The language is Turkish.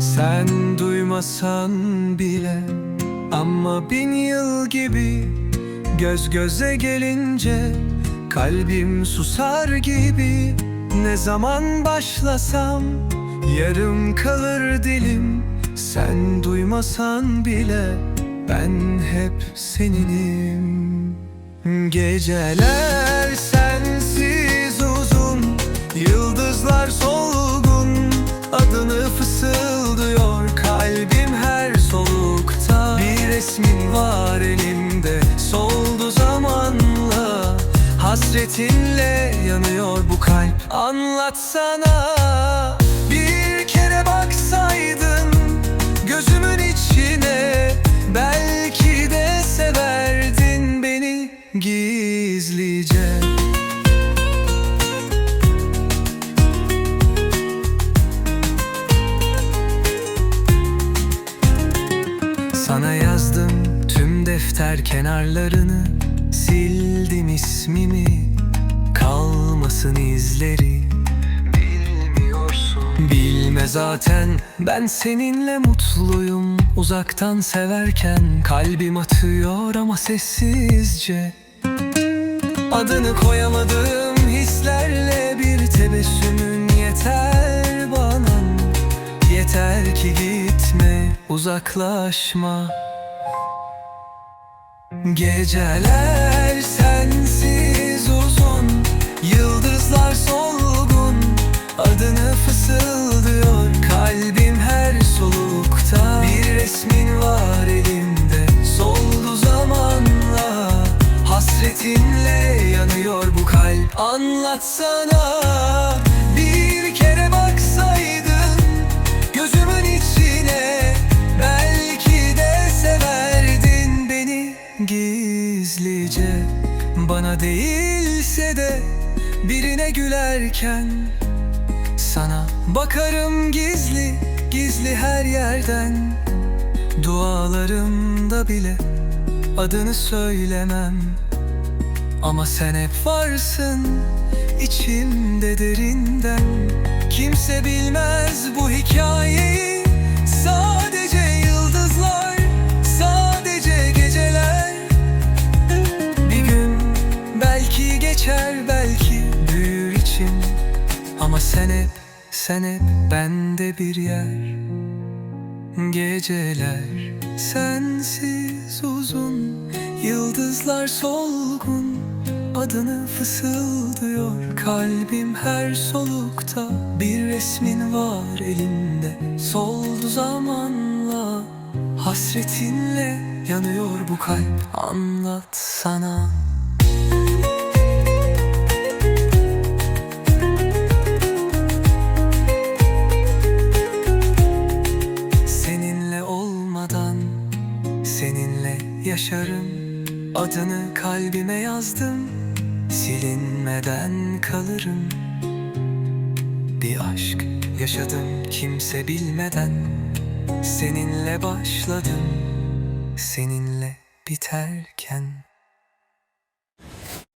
Sen duymasan bile Ama bin yıl gibi Göz göze gelince Kalbim susar gibi. Ne zaman başlasam Yarım kalır dilim. Sen duymasan bile Ben hep seninim. Geceler sensiz uzun Yıldızlar solgun. Adını kalbim her solukta. Bir resmin var elimde. Soldu zamanla. Hasretinle yanıyor bu kalp. Anlatsana. Bir kere baksaydın Gözümün içine. Belki de severdin beni. Gizlice defter kenarlarını. Sildim ismimi Kalmasın izleri. Bilmiyorsun. Bilme zaten ben seninle mutluyum. Uzaktan severken kalbim atıyor ama sessizce. Adını koyamadığım hislerle bir tebessümün yeter bana. Yeter ki gitme uzaklaşma Geceler sensiz uzun Yıldızlar solgun. Adını fısıldıyor Kalbim her solukta. Bir resmin var elimde Soldu zamanla. Hasretinle yanıyor bu kalp. Anlatsana Bana değilse de birine gülerken Sana bakarım gizli gizli her yerden. Dualarımda bile adını söylemem. Ama sen hep varsın içimde derinden. Kimse bilmez bu hikayeyi Ama sen hep, sen hep bende bir yer. Geceler sensiz uzun Yıldızlar solgun Adını fısıldıyor. Kalbim her solukta Bir resmin var elinde Soldu zamanla Hasretinle yanıyor bu kalp. Anlatsana Seninle yaşarım. Adını kalbime yazdım. Silinmeden kalırım. Bir aşk yaşadım kimse bilmeden. Seninle başladım. Seninle biterken